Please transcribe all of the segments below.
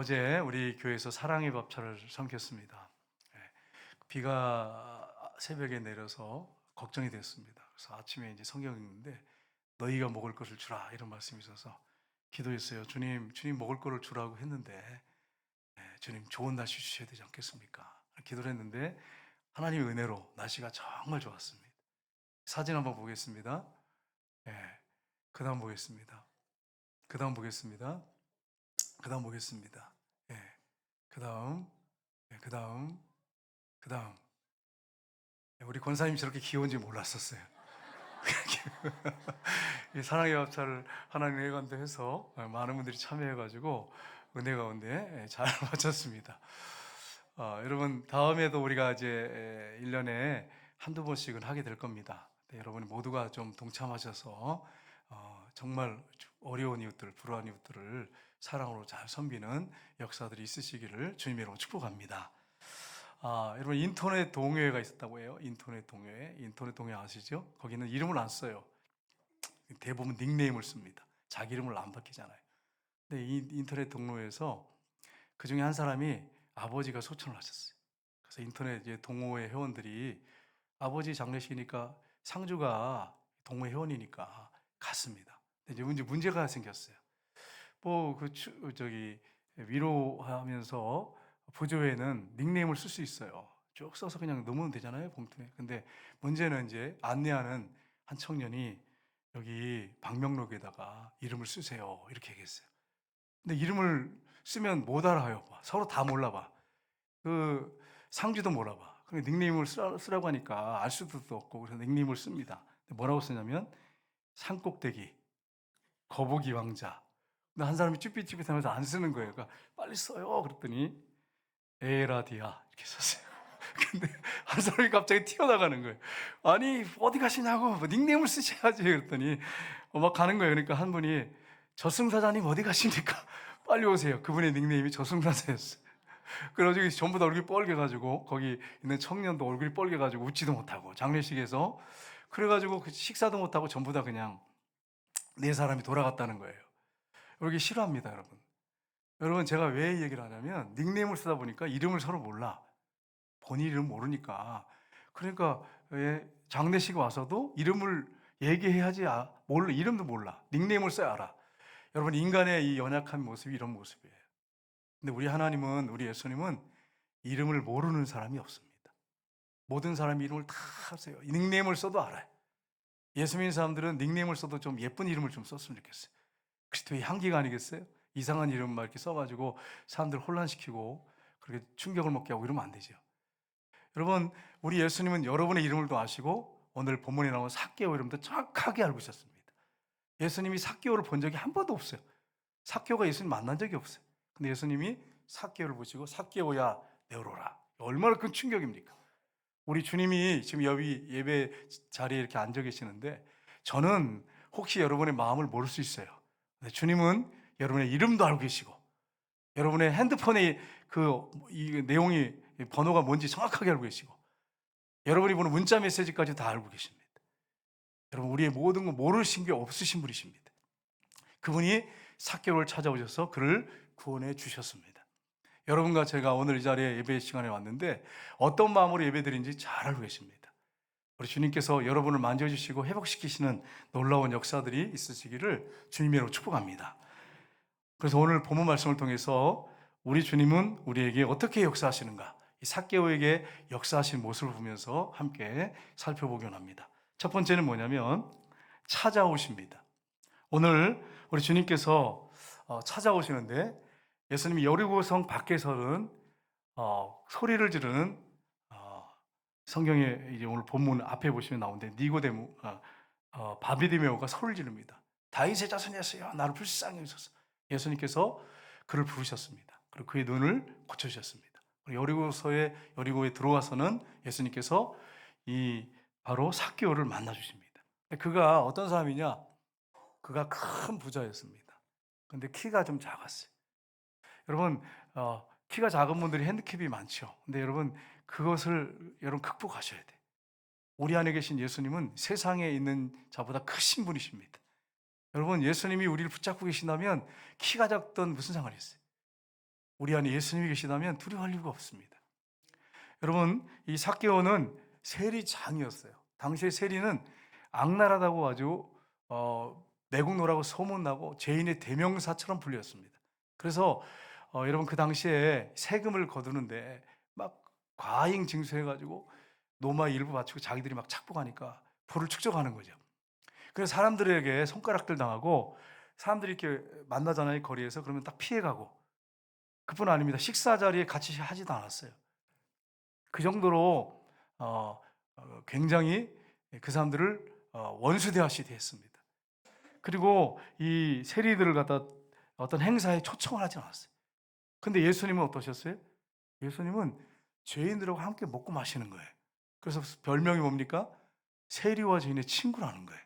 어제 우리 교회에서 사랑의 밥차를 섬겼습니다. 예, 비가 새벽에 내려서 걱정이 됐습니다. 그래서 아침에 이제 성경 읽는데 너희가 먹을 것을 주라 이런 말씀이 있어서 기도했어요. 주님, 주님 먹을 것을 주라고 했는데 예, 주님 좋은 날씨 주셔야 되지 않겠습니까? 기도를 했는데 하나님의 은혜로 날씨가 정말 좋았습니다. 사진 한번 보겠습니다. 예, 그다음 보겠습니다. 그다음 보겠습니다. 그 다음 보겠습니다. 예, 그 다음, 예, 그 다음, 그 다음. 예, 우리 권사님 저렇게 귀여운지 몰랐었어요. 이 사랑의 밥차를 하나님 회관도 해서 많은 분들이 참여해가지고 은혜 가운데 예, 잘 마쳤습니다. 어, 여러분 다음에도 우리가 이제 1년에 한두 번씩은 하게 될 겁니다. 네, 여러분 모두가 좀 동참하셔서 어, 정말 어려운 이웃들, 불우한 이웃들을 사랑으로 잘 섬기는 역사들이 있으시기를 주님의 이름으로 축복합니다. 아, 여러분 인터넷 동요회가 있었다고 해요. 인터넷 동요회. 인터넷 동요회 아시죠? 거기는 이름을 안 써요. 대부분 닉네임을 씁니다. 자기 이름을 안 바뀌잖아요. 근데 이 인터넷 동호회에서 그 중에 한 사람이 아버지가 소천을 하셨어요. 그래서 인터넷 동호회 회원들이 아버지 장례식이니까 상주가 동호회 회원이니까 갔습니다. 이제 문제 문제가 생겼어요. 뭐 그 저기 위로하면서 부조회는 닉네임을 쓸 수 있어요. 쭉 써서 그냥 넣으면 되잖아요 봉투에. 근데 문제는 이제 안내하는 한 청년이 여기 방명록에다가 이름을 쓰세요 이렇게 얘기했어요. 근데 이름을 쓰면 못 알아요. 서로 다 몰라봐. 그 상주도 몰라봐. 그럼 닉네임을 쓰라, 쓰라고 하니까 알 수도 없고 그래서 닉네임을 씁니다. 뭐라고 쓰냐면 산꼭대기, 거북이 왕자. 근데 한 사람이 쭈삣쭈삣하면서 안 쓰는 거예요. 그러니까 빨리 써요. 그랬더니 에라디아 이렇게 썼어요. 근데 한 사람이 갑자기 튀어나가는 거예요. 아니 어디 가시냐고 뭐 닉네임을 쓰셔야지 그랬더니 어, 막 가는 거예요. 그러니까 한 분이 저승사자님 어디 가십니까? 빨리 오세요. 그분의 닉네임이 저승사자였어요. 그래가지고 전부 다 얼굴이 뻘개가지고 거기 있는 청년도 얼굴이 뻘개가지고 웃지도 못하고 장례식에서 그래가지고 그 식사도 못하고 전부 다 그냥 네 사람이 돌아갔다는 거예요. 여기 싫어합니다, 여러분. 여러분 제가 왜이 얘기를 하냐면 닉네임을 쓰다 보니까 이름을 서로 몰라. 본인 이름 모르니까. 그러니까 왜 장례식 와서도 이름을 얘기해야지 아, 몰라 이름도 몰라. 닉네임을 써야 알아. 여러분 인간의 이 연약한 모습이 이런 모습이에요. 근데 우리 하나님은 우리 예수님은 이름을 모르는 사람이 없습니다. 모든 사람이 이름을 다 아세요. 닉네임을 써도 알아요. 예수 믿는 사람들은 닉네임을 써도 좀 예쁜 이름을 좀 썼으면 좋겠어요. 그리스도의 향기가 아니겠어요? 이상한 이름 막 이렇게 써가지고 사람들 혼란시키고 그렇게 충격을 먹게 하고 이러면 안 되죠. 여러분, 우리 예수님은 여러분의 이름을 도 아시고 오늘 본문에 나온 사개오 이름도 정확하게 알고 있었습니다. 예수님이 사개오를 본 적이 한 번도 없어요. 사개오가 예수님 만난 적이 없어요. 근데 예수님이 사개오를 보시고 사개오야 내어라. 얼마나 큰 충격입니까? 우리 주님이 지금 여기 예배 자리에 이렇게 앉아 계시는데 저는 혹시 여러분의 마음을 모를 수 있어요. 근데 주님은 여러분의 이름도 알고 계시고 여러분의 핸드폰의 그 내용이 번호가 뭔지 정확하게 알고 계시고 여러분이 보는 문자 메시지까지 다 알고 계십니다. 여러분 우리의 모든 거 모르신 게 없으신 분이십니다. 그분이 사개월 찾아오셔서 그를 구원해 주셨습니다. 여러분과 제가 오늘 이 자리에 예배 시간에 왔는데 어떤 마음으로 예배드린지 잘 알고 계십니다. 우리 주님께서 여러분을 만져주시고 회복시키시는 놀라운 역사들이 있으시기를 주님으로 축복합니다. 그래서 오늘 본문 말씀을 통해서 우리 주님은 우리에게 어떻게 역사하시는가, 이 사개오에게 역사하신 모습을 보면서 함께 살펴보기 합니다. 첫 번째는 뭐냐면 찾아오십니다. 오늘 우리 주님께서 어, 찾아오시는데 예수님이 여리고성 밖에서는 어, 소리를 지르는 어, 성경에 이제 오늘 본문 앞에 보시면 나오는데 니고데모 어, 바비디메오가 소리를 지릅니다. 다윗의 자손이었어요. 나를 불쌍히 여기소서. 예수님께서 그를 부르셨습니다. 그리고 그의 눈을 고쳐주셨습니다. 여리고서에 여리고에 들어와서는 예수님께서 이 바로 사개오를 만나 주십니다. 그가 어떤 사람이냐? 그가 큰 부자였습니다. 근데 키가 좀 작았어요. 여러분 어, 키가 작은 분들이 핸디캡이 많죠. 근데 여러분 그것을 여러분 극복하셔야 돼. 우리 안에 계신 예수님은 세상에 있는 자보다 크신 분이십니다. 여러분 예수님이 우리를 붙잡고 계신다면 키가 작던 무슨 상관이 있어요? 우리 안에 예수님이 계시다면 두려워할 이유가 없습니다. 여러분, 이 사개오는 세리장이었어요. 당시에 세리는 악랄하다고 아주 어, 매국노라고 소문나고 죄인의 대명사처럼 불렸습니다. 그래서 어, 여러분 그 당시에 세금을 거두는데 막 과잉 징수해가지고 노마 일부 바치고 자기들이 막 착복하니까 부를 축적하는 거죠. 그래서 사람들에게 손가락들 당하고 사람들이 이렇게 만나잖아요 거리에서 그러면 딱 피해가고 그뿐 아닙니다. 식사 자리에 같이 하지도 않았어요. 그 정도로 어, 어, 굉장히 그 사람들을 어, 원수 대하시게 했습니다. 그리고 이 세리들을 갖다 어떤 행사에 초청을 하지 않았어요. 근데 예수님은 어떠셨어요? 예수님은 죄인들하고 함께 먹고 마시는 거예요. 그래서 별명이 뭡니까? 세리와 죄인의 친구라는 거예요.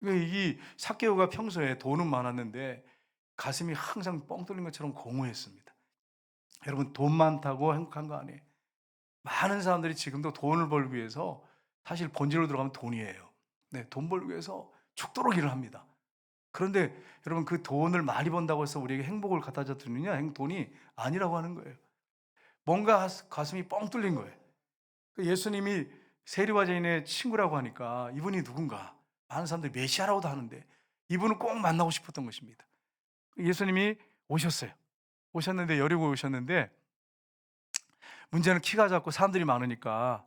그러니까 이 사케오가 평소에 돈은 많았는데 가슴이 항상 뻥 뚫린 것처럼 공허했습니다. 여러분 돈 많다고 행복한 거 아니에요. 많은 사람들이 지금도 돈을 벌기 위해서 사실 본질로 들어가면 돈이에요. 네, 돈 벌기 위해서 죽도록 일을 합니다. 그런데 여러분 그 돈을 많이 번다고 해서 우리에게 행복을 갖다 주느냐? 행- 돈이 아니라고 하는 거예요. 뭔가 하- 가슴이 뻥 뚫린 거예요. 그 예수님이 세리와 죄인의 친구라고 하니까 이분이 누군가? 많은 사람들이 메시아라고도 하는데 이분을 꼭 만나고 싶었던 것입니다. 예수님이 오셨어요. 오셨는데 여리고 오셨는데 문제는 키가 작고 사람들이 많으니까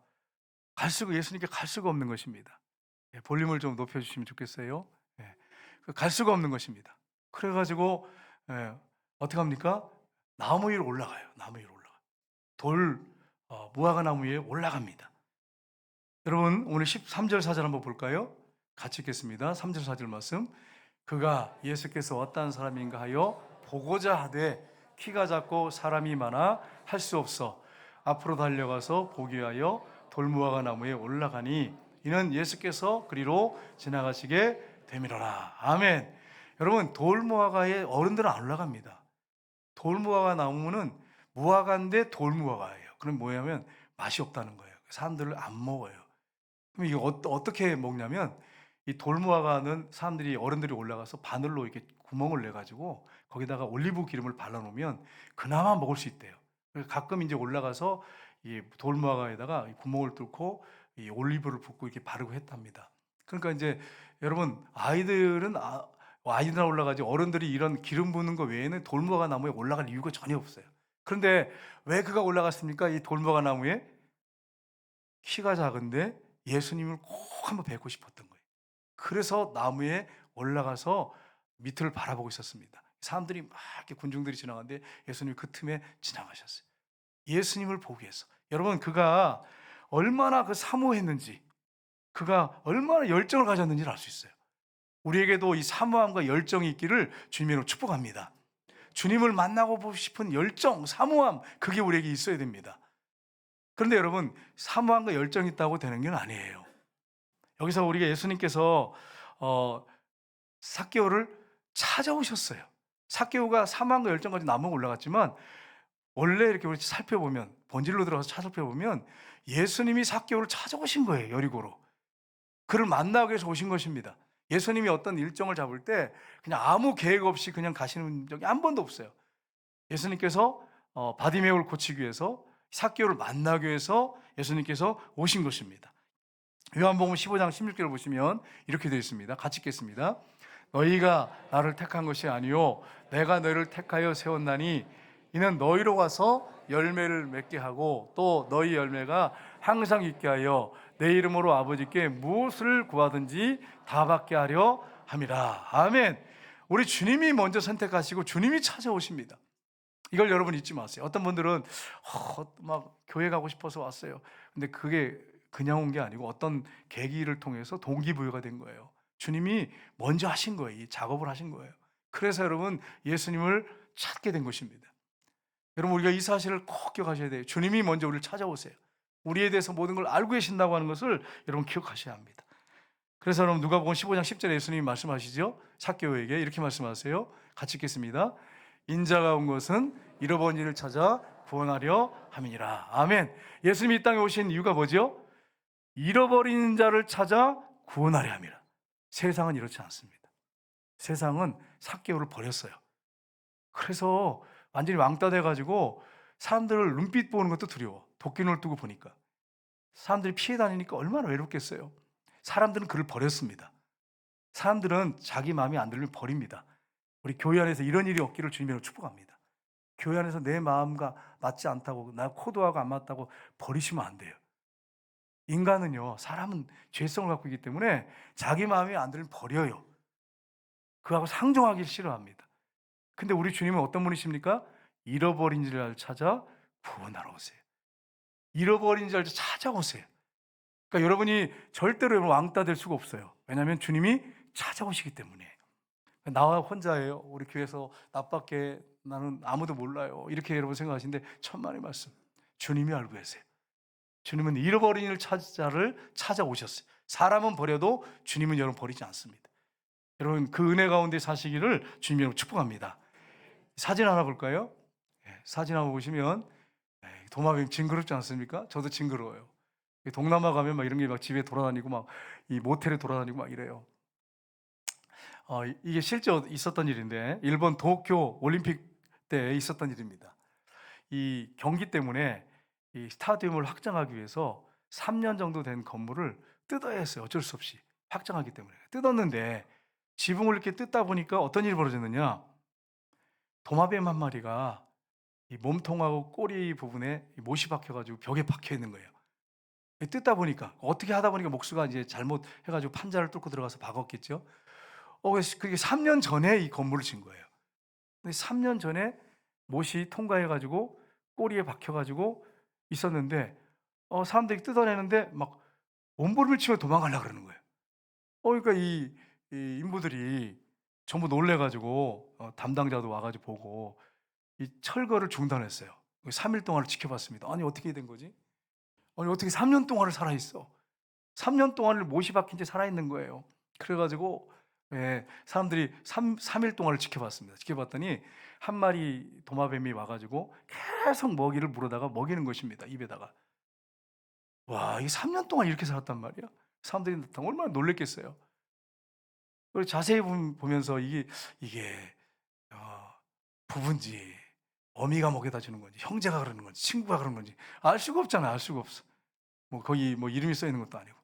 갈 수가 예수님께 갈 수가 없는 것입니다. 예, 볼륨을 좀 높여 주시면 좋겠어요. 예, 그갈 수가 없는 것입니다. 그래가지고 예, 어떻게 합니까? 나무 위로 올라가요. 나무 위로 올라가. 돌 어, 무화과 나무 위에 올라갑니다. 여러분 오늘 13절 사절 한번 볼까요? 같이 읽겠습니다. 3절 4절 말씀. 그가 예수께서 어떠한 사람인가 하여 보고자 하되 키가 작고 사람이 많아 할 수 없어 앞으로 달려가서 보기 위하여 돌무화과 나무에 올라가니 이는 예수께서 그리로 지나가시게 되밀어라. 아멘. 여러분 돌무화과에 어른들은 안 올라갑니다. 돌무화과 나무는 무화과인데 돌무화과예요. 그럼 뭐냐면 맛이 없다는 거예요. 사람들을 안 먹어요. 그럼 이게 어, 어떻게 먹냐면 이 돌무화과는 사람들이 어른들이 올라가서 바늘로 이렇게 구멍을 내 가지고 거기다가 올리브 기름을 발라 놓으면 그나마 먹을 수 있대요. 가끔 이제 올라가서 이 돌무화과에다가 이 구멍을 뚫고 이 올리브를 붓고 이렇게 바르고 했답니다. 그러니까 이제 여러분 아이들은 아, 아이들 올라가지 어른들이 이런 기름 부는 거 외에는 돌무화과 나무에 올라갈 이유가 전혀 없어요. 그런데 왜 그가 올라갔습니까? 이 돌무화과 나무에 키가 작은데 예수님을 꼭 한번 뵙고 싶었던 거예요. 그래서 나무에 올라가서 밑을 바라보고 있었습니다. 사람들이 막 이렇게 군중들이 지나가는데 예수님이 그 틈에 지나가셨어요. 예수님을 보기 위해서. 여러분 그가 얼마나 그 사모했는지 그가 얼마나 열정을 가졌는지를 알 수 있어요. 우리에게도 이 사모함과 열정이 있기를 주님으로 축복합니다. 주님을 만나고 싶은 열정, 사모함 그게 우리에게 있어야 됩니다. 그런데 여러분 사모함과 열정이 있다고 되는 건 아니에요. 여기서 우리가 예수님께서 어, 사개오를 찾아오셨어요. 사개오가 사모함과 열정까지 나무 올라갔지만 원래 이렇게 우리 살펴보면 본질로 들어가서 살펴보면 예수님이 사개오를 찾아오신 거예요 여리고로. 그를 만나기 위해서 오신 것입니다. 예수님이 어떤 일정을 잡을 때 그냥 아무 계획 없이 그냥 가시는 적이 한 번도 없어요. 예수님께서 어, 바디메오를 고치기 위해서 사개오를 만나기 위해서 예수님께서 오신 것입니다. 요한복음 15장 16절을 보시면 이렇게 되어 있습니다. 같이 읽겠습니다. 너희가 나를 택한 것이 아니요 내가 너희를 택하여 세웠나니 이는 너희로 가서 열매를 맺게 하고 또 너희 열매가 항상 있게 하여 내 이름으로 아버지께 무엇을 구하든지 다 받게 하려 함이라. 아멘. 우리 주님이 먼저 선택하시고 주님이 찾아오십니다. 이걸 여러분 잊지 마세요. 어떤 분들은 어, 막 교회 가고 싶어서 왔어요. 근데 그게 그냥 온 게 아니고 어떤 계기를 통해서 동기부여가 된 거예요. 주님이 먼저 하신 거예요. 이 작업을 하신 거예요. 그래서 여러분 예수님을 찾게 된 것입니다. 여러분 우리가 이 사실을 꼭 기억하셔야 돼요. 주님이 먼저 우리를 찾아오세요. 우리에 대해서 모든 걸 알고 계신다고 하는 것을 여러분 기억하셔야 합니다. 그래서 여러분 누가복음 15장 10절에 예수님이 말씀하시죠. 사개오에게 이렇게 말씀하세요. 같이 읽겠습니다. 인자가 온 것은 잃어버린 일을 찾아 구원하려 함이니라. 아멘. 예수님이 이 땅에 오신 이유가 뭐죠? 잃어버린 자를 찾아 구원하려 함이라. 세상은 이렇지 않습니다. 세상은 사개오를 버렸어요. 그래서 완전히 왕따 돼가지고 사람들을 눈빛 보는 것도 두려워. 도끼눈을 뜨고 보니까 사람들이 피해 다니니까 얼마나 외롭겠어요. 사람들은 그를 버렸습니다. 사람들은 자기 마음이 안 들면 버립니다. 우리 교회 안에서 이런 일이 없기를 주님으로 축복합니다. 교회 안에서 내 마음과 맞지 않다고 나 코드하고 안 맞다고 버리시면 안 돼요. 인간은요, 사람은 죄성을 갖고 있기 때문에 자기 마음이 안 들면 버려요. 그하고 상종하기 싫어합니다. 근데 우리 주님은 어떤 분이십니까? 잃어버린 자를 찾아 구원하러 오세요. 잃어버린 자를 찾아오세요. 그러니까 여러분이 절대로 왕따 될 수가 없어요. 왜냐하면 주님이 찾아오시기 때문에. 나와 혼자예요. 우리 교회에서 나밖에 나는 아무도 몰라요. 이렇게 여러분 생각하시는데 천만의 말씀. 주님이 알고 계세요. 주님은 잃어버린 일 찾자를 찾아오셨어요. 사람은 버려도 주님은 여러분 버리지 않습니다. 여러분 그 은혜 가운데 사시기를 주님 여러분 축복합니다. 사진 하나 볼까요? 예, 사진 한번 보시면 예, 도마뱀 징그럽지 않습니까? 저도 징그러워요. 동남아 가면 막 이런 게 막 집에 돌아다니고 막 이 모텔에 돌아다니고 막 이래요. 어, 이- 이게 실제 있었던 일인데 일본 도쿄 올림픽 때 있었던 일입니다. 이 경기 때문에 이 스타디움을 확장하기 위해서 3년 정도 된 건물을 뜯어야 했어요. 어쩔 수 없이 확장하기 때문에 뜯었는데 지붕을 이렇게 뜯다 보니까 어떤 일이 벌어졌느냐? 도마뱀 한 마리가 이 몸통하고 꼬리 부분에 이 못이 박혀가지고 벽에 박혀 있는 거예요. 이 뜯다 보니까 어떻게 하다 보니까 목수가 이제 잘못 해가지고 판자를 뚫고 들어가서 박았겠죠. 어, 그게 3년 전에 이 건물을 진 거예요. 근데 3년 전에 못이 통과해가지고 꼬리에 박혀가지고 있었는데 어, 사람들이 뜯어내는데 막 몸부림을 치며 도망가려 그러는 거예요. 어, 그러니까 이, 이 인부들이 전부 놀래가지고 어, 담당자도 와가지고 보고 이 철거를 중단했어요. 3일 동안을 지켜봤습니다. 아니 어떻게 된 거지? 아니 어떻게 3년 동안을 살아 있어? 3년 동안을 못이 박힌 채 살아 있는 거예요. 그래가지고 예, 사람들이 3, 삼일 동안을 지켜봤습니다. 지켜봤더니 한 마리 도마뱀이 와가지고 계속 먹이를 물어다가 먹이는 것입니다. 입에다가. 와, 이게 3년 동안 이렇게 살았단 말이야. 사람들이 얼마나 놀랬겠어요. 그리고 자세히 보- 보면서 이게 이게 어, 부부인지 어미가 먹여다 주는 건지 형제가 그러는 건지 친구가 그러는 건지 알 수가 없잖아. 알 수가 없어. 뭐 거기 뭐 이름이 써 있는 것도 아니고.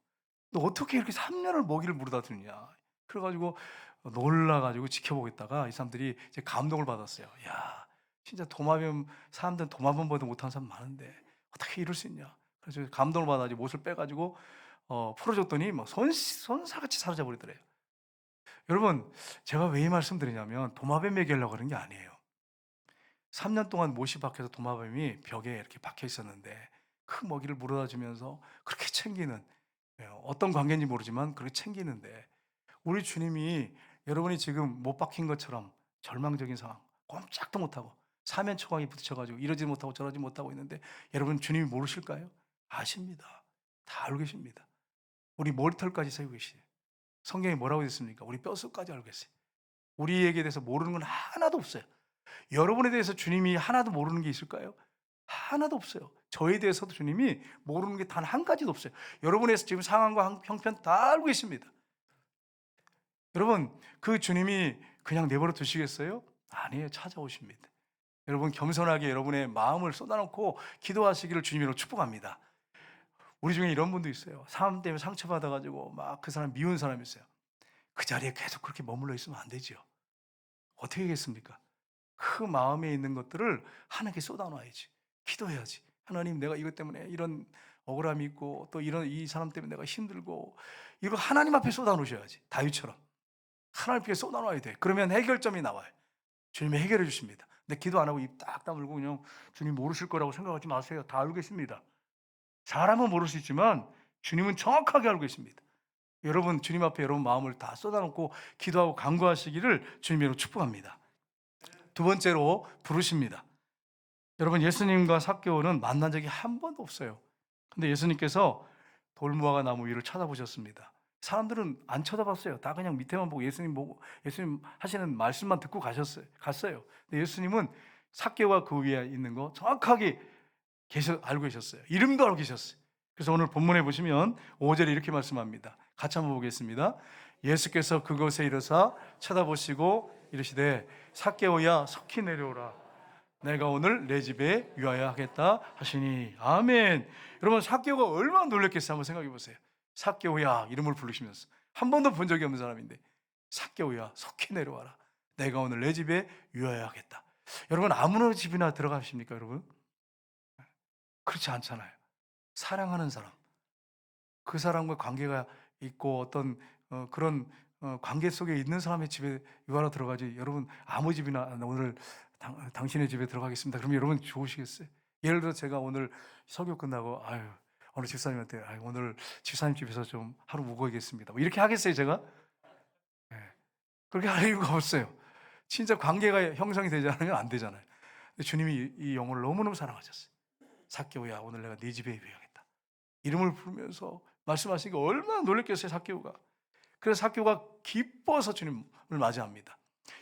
너 어떻게 이렇게 3년을 먹이를 물어다 주느냐. 그래가지고 놀라가지고 지켜보겠다가 이 사람들이 이제 감동을 받았어요. 야, 진짜 도마뱀 사람들은 도마뱀 보다 못하는 사람 많은데 어떻게 이럴 수 있냐. 그래서 감동을 받아가지고 못을 빼가지고 어, 풀어줬더니 막 손, 손사같이 사라져 버리더래요. 여러분, 제가 왜 이 말씀 드리냐면 도마뱀 얘기하려고 그런 게 아니에요. 3년 동안 못이 박혀서 도마뱀이 벽에 이렇게 박혀 있었는데 큰 먹이를 물어다 주면서 그렇게 챙기는 예, 어떤 관계인지 모르지만 그렇게 챙기는데 우리 주님이 여러분이 지금 못 박힌 것처럼 절망적인 상황, 꼼짝도 못하고 사면 초강이 부딪혀가지고 이러지 못하고 저러지 못하고 있는데 여러분 주님이 모르실까요? 아십니다. 다 알고 계십니다. 우리 머리털까지 세우고 계시요 성경에 뭐라고 됐습니까? 우리 뼛속까지 알고 계세요. 우리에게 대해서 모르는 건 하나도 없어요. 여러분에 대해서 주님이 하나도 모르는 게 있을까요? 하나도 없어요. 저에 대해서도 주님이 모르는 게 단 한 가지도 없어요. 여러분의 지금 상황과 한- 형편 다 알고 계십니다. 여러분, 그 주님이 그냥 내버려 두시겠어요? 아니에요. 찾아오십니다. 여러분, 겸손하게 여러분의 마음을 쏟아놓고 기도하시기를 주님으로 축복합니다. 우리 중에 이런 분도 있어요. 사람 때문에 상처받아가지고 막 그 사람 미운 사람이 있어요. 그 자리에 계속 그렇게 머물러 있으면 안 되죠. 어떻게 하겠습니까? 그 마음에 있는 것들을 하나님께 쏟아놔야지. 기도해야지. 하나님, 내가 이것 때문에 이런 억울함이 있고 또 이런 이 사람 때문에 내가 힘들고 이거 하나님 앞에 쏟아놓으셔야지. 다윗처럼. 하나님 앞에 쏟아놔야 돼. 그러면 해결점이 나와요. 주님이 해결해 주십니다. 근데 기도 안 하고 입 딱 다물고 그냥 주님 모르실 거라고 생각하지 마세요. 다 알고 계십니다. 사람은 모를 수 있지만 주님은 정확하게 알고 계십니다. 여러분 주님 앞에 여러분 마음을 다 쏟아놓고 기도하고 간구하시기를 주님으로 축복합니다. 두 번째로 부르십니다. 여러분 예수님과 삭개오는 만난 적이 한 번도 없어요. 근데 예수님께서 돌무화과 나무 위를 쳐다보셨습니다. 사람들은 안 쳐다봤어요. 다 그냥 밑에만 보고 예수님 보고 예수님 하시는 말씀만 듣고 가셨어요. 갔어요. 근데 예수님은 삭개와 그 위에 있는 거 정확하게 계셔 알고 계셨어요. 이름도 알고 계셨어요. 그래서 오늘 본문에 보시면 5절에 이렇게 말씀합니다. 같이 한번 보겠습니다. 예수께서 그곳에 이르사 쳐다보시고 이르시되 삭개오야 석히 내려오라. 내가 오늘 내 집에 유하여 하겠다 하시니 아멘. 여러분 삭개오가 얼마나 놀랬겠어요. 한번 생각해 보세요. 삭개오야 이름을 부르시면서 한 번도 본 적이 없는 사람인데 삭개오야 속히 내려와라. 내가 오늘 내 집에 유하여 하겠다. 여러분 아무나 집이나 들어가십니까, 여러분? 그렇지 않잖아요. 사랑하는 사람, 그 사람과 관계가 있고 어떤 어, 그런 어, 관계 속에 있는 사람의 집에 유하러 들어가지. 여러분 아무 집이나 오늘 당, 당신의 집에 들어가겠습니다. 그럼 여러분 좋으시겠어요? 예를 들어 제가 오늘 설교 끝나고 아유 오늘 집사님한테 아유, 오늘 집사님 집에서 좀 하루 묵어야겠습니다. 뭐 이렇게 하겠어요, 제가? 예. 그렇게 할 이유가 없어요. 진짜 관계가 형성이 되지 않으면 안 되잖아요. 주님이 이- 이 영혼을 너무너무 사랑하셨어요. 사개오야 오늘 내가 네 집에 예배하겠다. 이름을 부르면서 말씀하시니까 얼마나 놀랬겠어요, 사개오가. 그래서 사개오가 기뻐서 주님을 맞이합니다.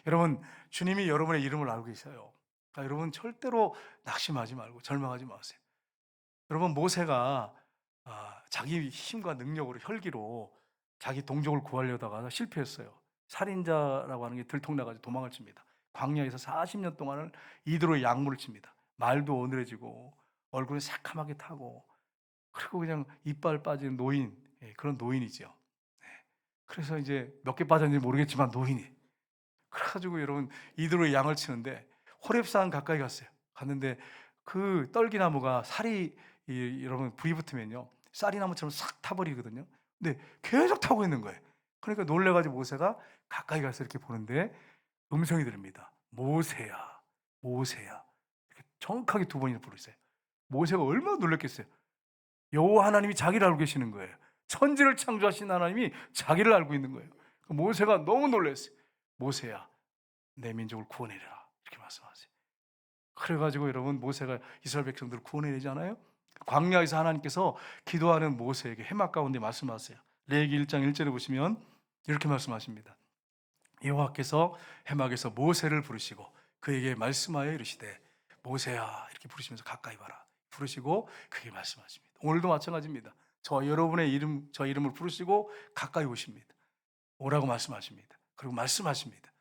여러분, 주님이 여러분의 이름을 알고 계셔요. 그러니까 여러분 절대로 낙심하지 말고 절망하지 마세요. 여러분 모세가 아, 자기 힘과 능력으로 혈기로 자기 동족을 구하려다가 실패했어요. 살인자라고 하는 게 들통나가지고 도망을 칩니다. 광야에서 40년 동안을 이대로 약물을 칩니다. 말도 어눌해지고 얼굴은 새카맣게 타고 그리고 그냥 이빨 빠진 노인 예, 그런 노인이죠. 네. 그래서 이제 몇 개 빠졌는지 모르겠지만 노인이 그래가지고 여러분 이대로 양을 치는데 호랩산 가까이 갔어요. 갔는데 그 떨기나무가 살이 이, 여러분 불이 붙으면요 쌀이나무처럼 싹 타버리거든요. 근데 계속 타고 있는 거예요. 그러니까 놀래가지고 모세가 가까이 가서 이렇게 보는데 음성이 들립니다. 모세야, 모세야. 이렇게 정확하게 두 번이나 부르세요. 모세가 얼마나 놀랐겠어요. 여호와 하나님이 자기를 알고 계시는 거예요. 천지를 창조하신 하나님이 자기를 알고 있는 거예요. 그 모세가 너무 놀랐어요. 모세야, 내 민족을 구원해라. 이렇게 말씀하세요. 그래가지고 여러분 모세가 이스라엘 백성들을 구원해내잖아요. 광야에서 하나님께서 기도하는 모세에게 해막 가운데 말씀하세요. 레기 1장 1절에 보시면 이렇게 말씀하십니다. 여호와께서 해막에서 모세를 부르시고 그에게 말씀하여 이르시되 모세야 이렇게 부르시면서 가까이 봐라 부르시고 그에게 말씀하십니다. 오늘도 마찬가지입니다. 저 여러분의 이름 저 이름을 부르시고 가까이 오십니다. 오라고 말씀하십니다. 그리고 말씀하십니다.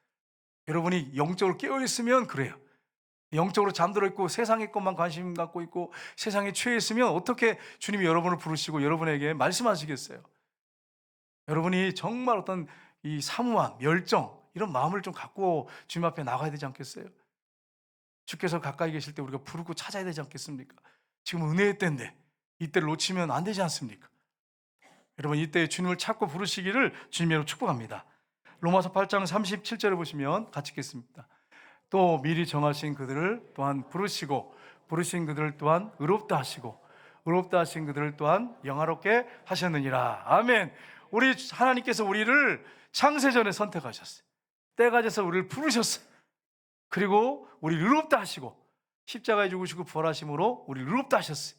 여러분이 영적으로 깨어 있으면 그래요. 영적으로 잠들어 있고 세상의 것만 관심 갖고 있고 세상에 취해 있으면 어떻게 주님이 여러분을 부르시고 여러분에게 말씀하시겠어요? 여러분이 정말 어떤 이 사무함, 열정 이런 마음을 좀 갖고 주님 앞에 나가야 되지 않겠어요? 주께서 가까이 계실 때 우리가 부르고 찾아야 되지 않겠습니까? 지금 은혜의 때인데 이때를 놓치면 안 되지 않습니까? 여러분 이때 주님을 찾고 부르시기를 주님으로 축복합니다. 로마서 8장 37절을 보시면 같이 읽겠습니다. 또 미리 정하신 그들을 또한 부르시고 부르신 그들을 또한 의롭다 하시고 의롭다 하신 그들을 또한 영화롭게 하셨느니라. 아멘. 우리 하나님께서 우리를 창세전에 선택하셨어요. 때가 돼서 우리를 부르셨어요. 그리고 우리를 의롭다 하시고 십자가에 죽으시고 부활하심으로 우리를 의롭다 하셨어요.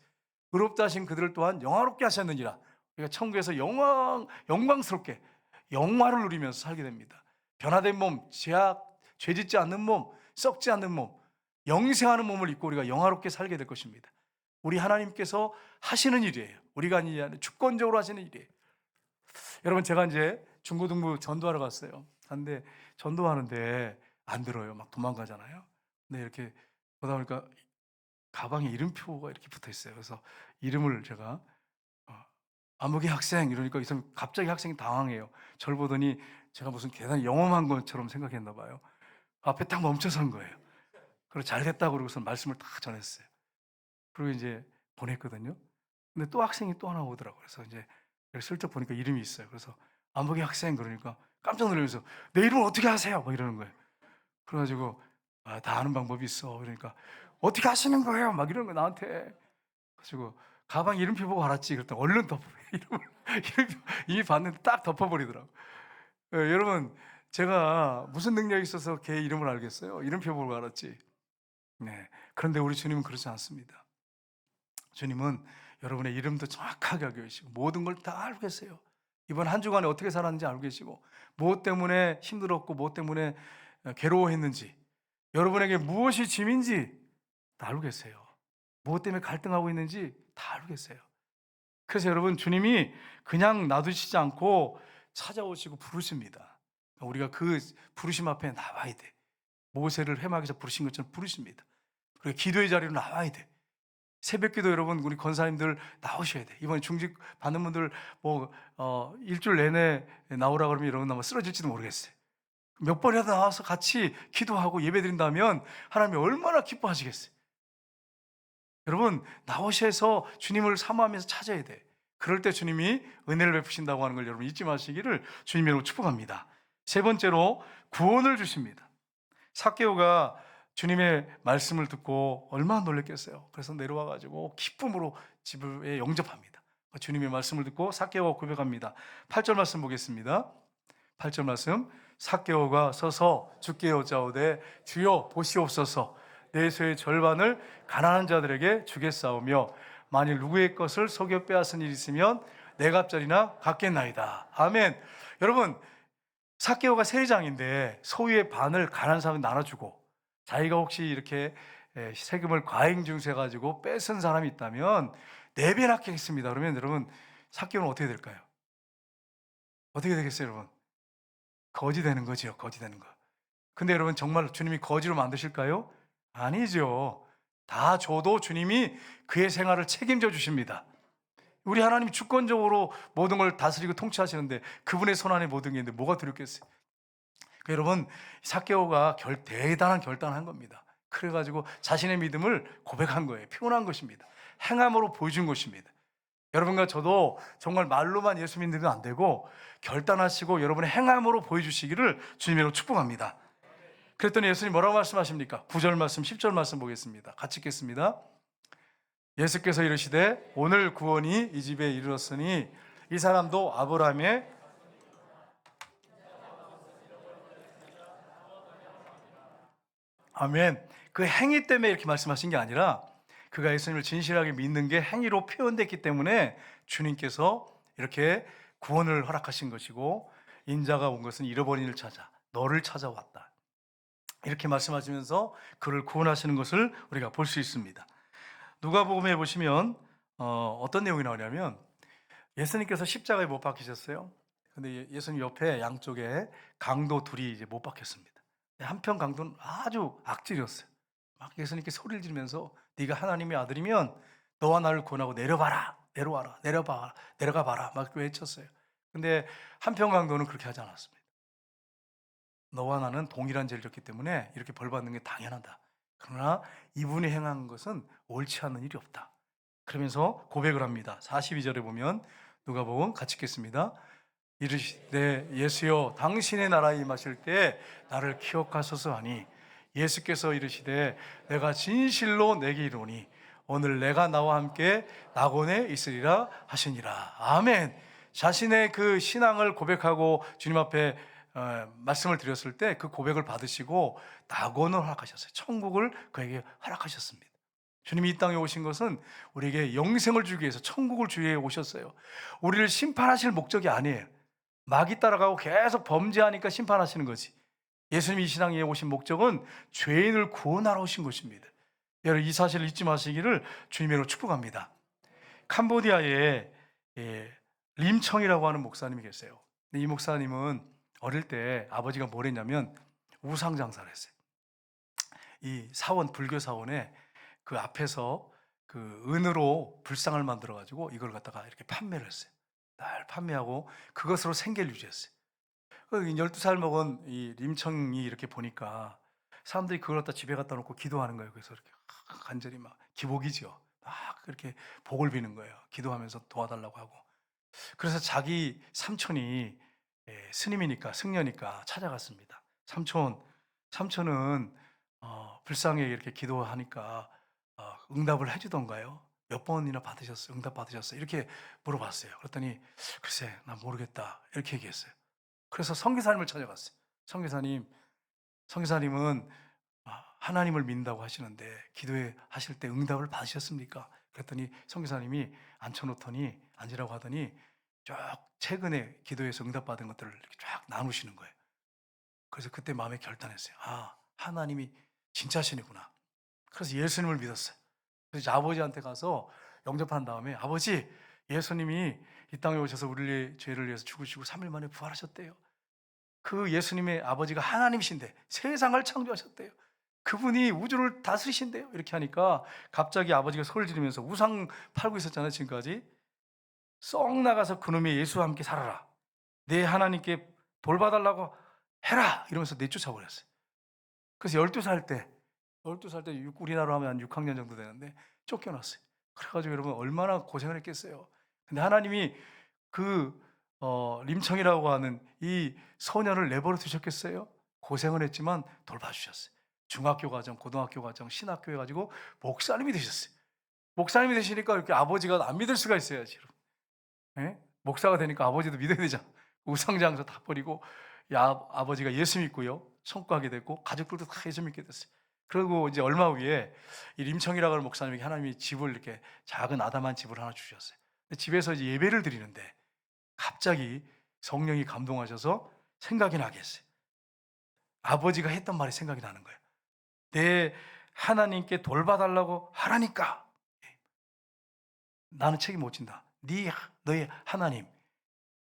의롭다 하신 그들을 또한 영화롭게 하셨느니라. 우리가 천국에서 영광 영광스럽게 영화를 누리면서 살게 됩니다. 변화된 몸, 죄악, 죄 짓지 않는 몸, 썩지 않는 몸, 영생하는 몸을 입고 우리가 영화롭게 살게 될 것입니다. 우리 하나님께서 하시는 일이에요. 우리가 아니라 주권적으로 하시는 일이에요. 여러분 제가 이제 중고등부 전도하러 갔어요. 근데 전도하는데 안 들어요. 막 도망가잖아요. 근데 이렇게 보다 보니까 가방에 이름표가 이렇게 붙어 있어요. 그래서 이름을 제가 어, 아무개 학생 이러니까 이 사람 갑자기 학생이 당황해요. 저를 보더니 제가 무슨 대단히 영험한 것처럼 생각했나 봐요. 앞에 딱 멈춰선 거예요. 그리고 잘 됐다고 그러고서 말씀을 다 전했어요. 그리고 이제 보냈거든요. 근데 또 학생이 또 하나 오더라고요. 그래서 이제 슬쩍 보니까 이름이 있어요. 그래서 안보기 학생 그러니까 깜짝 놀라면서 내 이름을 어떻게 아세요? 막 이러는 거예요. 그래가지고 아, 다 아는 방법이 있어. 그러니까 어떻게 하시는 거예요? 막 이러는 거 나한테. 그래가지고 가방 이름표 보고 알았지. 그랬더니 얼른 덮어 이름을 이름표 이미 봤는데 딱 덮어버리더라고. 예, 여러분 제가 무슨 능력이 있어서 걔 이름을 알겠어요? 이름표 보고 알았지. 네. 그런데 우리 주님은 그렇지 않습니다. 주님은 여러분의 이름도 정확하게 알고 계시고 모든 걸 다 알고 계세요. 이번 한 주간에 어떻게 살았는지 알고 계시고 무엇 때문에 힘들었고 무엇 때문에 괴로워했는지 여러분에게 무엇이 짐인지 다 알고 계세요. 무엇 때문에 갈등하고 있는지 다 계세요. 그래서 여러분 주님이 그냥 놔두시지 않고 찾아오시고 부르십니다. 우리가 그 부르심 앞에 나와야 돼. 모세를 해막에서 부르신 것처럼 부르십니다. 그리고 기도의 자리로 나와야 돼. 새벽 기도 여러분 우리 권사님들 나오셔야 돼. 이번에 중직 받는 분들 뭐 어, 일주일 내내 나오라 그러면 여러분 아마 쓰러질지도 모르겠어요. 몇 번이라도 나와서 같이 기도하고 예배 드린다면 하나님이 얼마나 기뻐하시겠어요. 여러분 나오셔서 주님을 사모하면서 찾아야 돼. 그럴 때 주님이 은혜를 베푸신다고 하는 걸 여러분 잊지 마시기를 주님의 이름으로 축복합니다. 세 번째로 구원을 주십니다. 사케오가 주님의 말씀을 듣고 얼마나 놀랐겠어요. 그래서 내려와 가지고 기쁨으로 집에 영접합니다. 주님의 말씀을 듣고 사케오가 고백합니다. 8절 말씀 보겠습니다. 8절 말씀 사케오가 서서 주께 여짜오되 주여 보시옵소서 내 소의 절반을 가난한 자들에게 주겠사오며 만일 누구의 것을 속여 빼앗은 일이 있으면 내 갑절이나 갖겠나이다. 아멘. 여러분 사케오가 세장인데 소유의 반을 가난한 사람에 나눠주고 자기가 혹시 이렇게 에, 세금을 과잉 증세 가지고 뺏은 사람이 있다면 네배 낫겠습니다. 그러면 여러분 사케오는 어떻게 될까요? 어떻게 되겠어요, 여러분? 거지 되는 거지요. 거지 되는 거. 근데 여러분 정말 주님이 거지로 만드실까요? 아니죠. 다 줘도 주님이 그의 생활을 책임져 주십니다. 우리 하나님이 주권적으로 모든 걸 다스리고 통치하시는데 그분의 손 안에 모든 게 있는데 뭐가 두렵겠어요? 그 여러분 사케오가 결, 대단한 결단을 한 겁니다. 그래가지고 자신의 믿음을 고백한 거예요. 표현한 것입니다. 행함으로 보여준 것입니다. 여러분과 저도 정말 말로만 예수 믿는 안 되고 결단하시고 여러분의 행함으로 보여주시기를 주님으로 축복합니다. 그랬더니 예수님 뭐라고 말씀하십니까? 9절 말씀, 10절 말씀 보겠습니다. 같이 읽겠습니다. 예수께서 이르시되 오늘 구원이 이 집에 이르렀으니 이 사람도 아브라함의 아멘. 그 행위 때문에 이렇게 말씀하신 게 아니라 그가 예수님을 진실하게 믿는 게 행위로 표현됐기 때문에 주님께서 이렇게 구원을 허락하신 것이고 인자가 온 것은 잃어버린 일을 찾아 너를 찾아왔다. 이렇게 말씀하시면서 그를 구원하시는 것을 우리가 볼 수 있습니다. 누가복음에 보시면 어, 어떤 내용이 나오냐면 예수님께서 십자가에 못 박히셨어요. 근데 예- 예수님 옆에 양쪽에 강도 둘이 이제 못 박혔습니다. 한편 강도는 아주 악질이었어요. 막 예수님께 소리를 지르면서 네가 하나님의 아들이면 너와 나를 구원하고 내려봐라, 내려와라, 내려봐라, 내려가 봐라 막 외쳤어요. 근데 한편 강도는 그렇게 하지 않았습니다. 너와 나는 동일한 죄를 졌기 때문에 이렇게 벌 받는 게 당연하다. 그러나 이분이 행한 것은 옳지 않은 일이 없다. 그러면서 고백을 합니다. 42절에 보면 누가 보면 같이 읽겠습니다. 이르시되 예수여 당신의 나라에 임하실 때 나를 기억하소서 하니 예수께서 이르시되 내가 진실로 내게 이르노니 오늘 내가 나와 함께 낙원에 있으리라 하시니라. 아멘. 자신의 그 신앙을 고백하고 주님 앞에 어, 말씀을 드렸을 때 그 고백을 받으시고 낙원을 허락하셨어요. 천국을 그에게 허락하셨습니다. 주님이 이 땅에 오신 것은 우리에게 영생을 주기 위해서 천국을 주위에 오셨어요. 우리를 심판하실 목적이 아니에요. 마귀 따라가고 계속 범죄하니까 심판하시는 거지. 예수님이 이 신앙에 오신 목적은 죄인을 구원하러 오신 것입니다. 여러분 이 사실을 잊지 마시기를 주님으로 축복합니다. 캄보디아에 예, 림청이라고 하는 목사님이 계세요. 이 목사님은 어릴 때 아버지가 뭘 했냐면 우상 장사를 했어요. 이 사원 불교 사원에 그 앞에서 그 은으로 불상을 만들어 가지고 이걸 갖다가 이렇게 판매를 했어요. 날 판매하고 그것으로 생계를 유지했어요. 그 12살 먹은 이 림청이 이렇게 보니까 사람들이 그걸 갖다 집에 갖다 놓고 기도하는 거예요. 그래서 이렇게 간절히 막 기복이죠. 막 그렇게 복을 비는 거예요. 기도하면서 도와달라고 하고. 그래서 자기 삼촌이 예, 스님이니까 승려니까 찾아갔습니다. 삼촌, 삼촌은 어, 불쌍히 이렇게 기도하니까 어, 응답을 해주던가요? 몇 번이나 받으셨어요? 응답 받으셨어요? 이렇게 물어봤어요. 그랬더니 글쎄, 나 모르겠다 이렇게 얘기했어요. 그래서 성기사님을 찾아갔어요. 성기사님, 성기사님은 아, 하나님을 믿는다고 하시는데 기도에 하실 때 응답을 받으셨습니까? 그랬더니 성기사님이 앉혀놓더니 앉으라고 하더니 쫙 최근에 기도에서 응답받은 것들을 이렇게 쫙 나누시는 거예요. 그래서 그때 마음에 결단했어요. 아, 하나님이 진짜시구나. 그래서 예수님을 믿었어요. 그래서 아버지한테 가서 영접한 다음에 아버지, 예수님이 이 땅에 오셔서 우리의 죄를 위해서 죽으시고 3일 만에 부활하셨대요. 그 예수님의 아버지가 하나님이신데 세상을 창조하셨대요. 그분이 우주를 다스리신대요. 이렇게 하니까 갑자기 아버지가 소리를 지르면서 우상 팔고 있었잖아요. 지금까지. 썩 나가서 그놈의 예수와 함께 살아라. 내 하나님께 돌봐달라고 해라. 이러면서 내쫓아 버렸어요. 그래서 12살 때, 12살 때 육- 우리나라로 하면 한 6학년 정도 되는데 쫓겨났어요. 그래가지고 여러분 얼마나 고생을 했겠어요. 근데 하나님이 그 어, 림청이라고 하는 이 소년을 내버려 두셨겠어요? 고생을 했지만 돌봐주셨어요. 중학교 과정, 고등학교 과정, 신학교 해가지고 목사님이 되셨어요. 목사님이 되시니까 이렇게 아버지가 안 믿을 수가 있어야지. 여러분. 예? 목사가 되니까 아버지도 믿어야 되잖아. 우상장소 다 버리고 야, 아버지가 예수 믿고요. 성과하게 됐고 가족들도 다 예수 믿게 됐어요. 그리고 이제 얼마 후에 이 림청이라고 하는 목사님에게 하나님이 집을 이렇게 작은 아담한 집을 하나 주셨어요. 집에서 이제 예배를 드리는데 갑자기 성령이 감동하셔서 생각이 나게 했어요. 아버지가 했던 말이 생각이 나는 거예요. 내 하나님께 돌봐달라고 하라니까. 나는 책임 못 진다. 네 너의 하나님,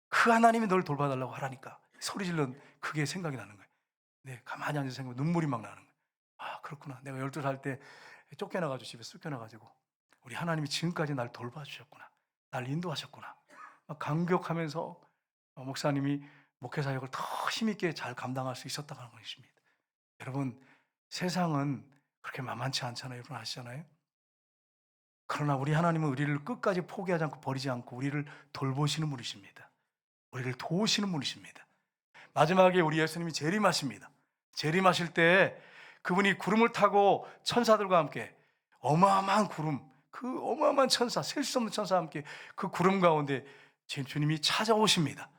그 하나님이 널 돌봐달라고 하라니까. 소리 질른 그게 생각이 나는 거예요. 네, 가만히 앉아서 생각 눈물이 막 나는 거예요. 아, 그렇구나. 내가 12살 때 쫓겨나가지고 집에 쫓겨나가지고 우리 하나님이 지금까지 날 돌봐주셨구나. 날 인도하셨구나. 막 감격하면서 어, 목사님이 목회 사역을 더 힘있게 잘 감당할 수 있었다는 것입니다. 여러분, 세상은 그렇게 만만치 않잖아요. 여러분 아시잖아요? 그러나 우리 하나님은 우리를 끝까지 포기하지 않고 버리지 않고 우리를 돌보시는 분이십니다. 우리를 도우시는 분이십니다. 마지막에 우리 예수님이 재림하십니다. 재림하실 때 그분이 구름을 타고 천사들과 함께 어마어마한 구름, 그 어마어마한 천사, 셀 수 없는 천사와 함께 그 구름 가운데 제 주님이 찾아오십니다.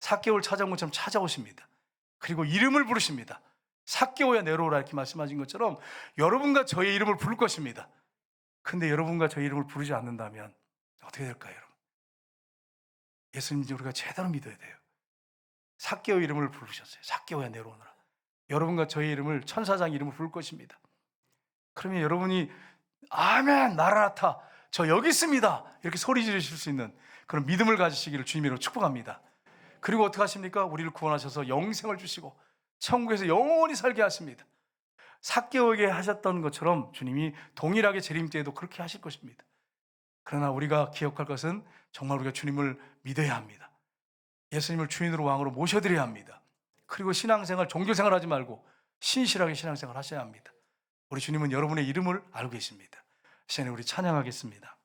사개월 찾아온 것처럼 찾아오십니다. 그리고 이름을 부르십니다. 사개오야 내려오라 이렇게 말씀하신 것처럼 여러분과 저의 이름을 부를 것입니다. 근데 여러분과 저의 이름을 부르지 않는다면 어떻게 될까요, 여러분? 예수님 우리가 제대로 믿어야 돼요. 사개오 이름을 부르셨어요. 사개오야 내려오너라. 여러분과 저의 이름을 천사장 이름을 부를 것입니다. 그러면 여러분이 아멘 나라나타 저 여기 있습니다 이렇게 소리 지르실 수 있는 그런 믿음을 가지시기를 주님으로 축복합니다. 그리고 어떻게 하십니까? 우리를 구원하셔서 영생을 주시고 천국에서 영원히 살게 하십니다. 사개오에게 하셨던 것처럼 주님이 동일하게 재림 때에도 그렇게 하실 것입니다. 그러나 우리가 기억할 것은 정말 우리가 주님을 믿어야 합니다. 예수님을 주인으로 왕으로 모셔드려야 합니다. 그리고 신앙생활, 종교생활 하지 말고 신실하게 신앙생활 하셔야 합니다. 우리 주님은 여러분의 이름을 알고 계십니다. 시간에 우리 찬양하겠습니다.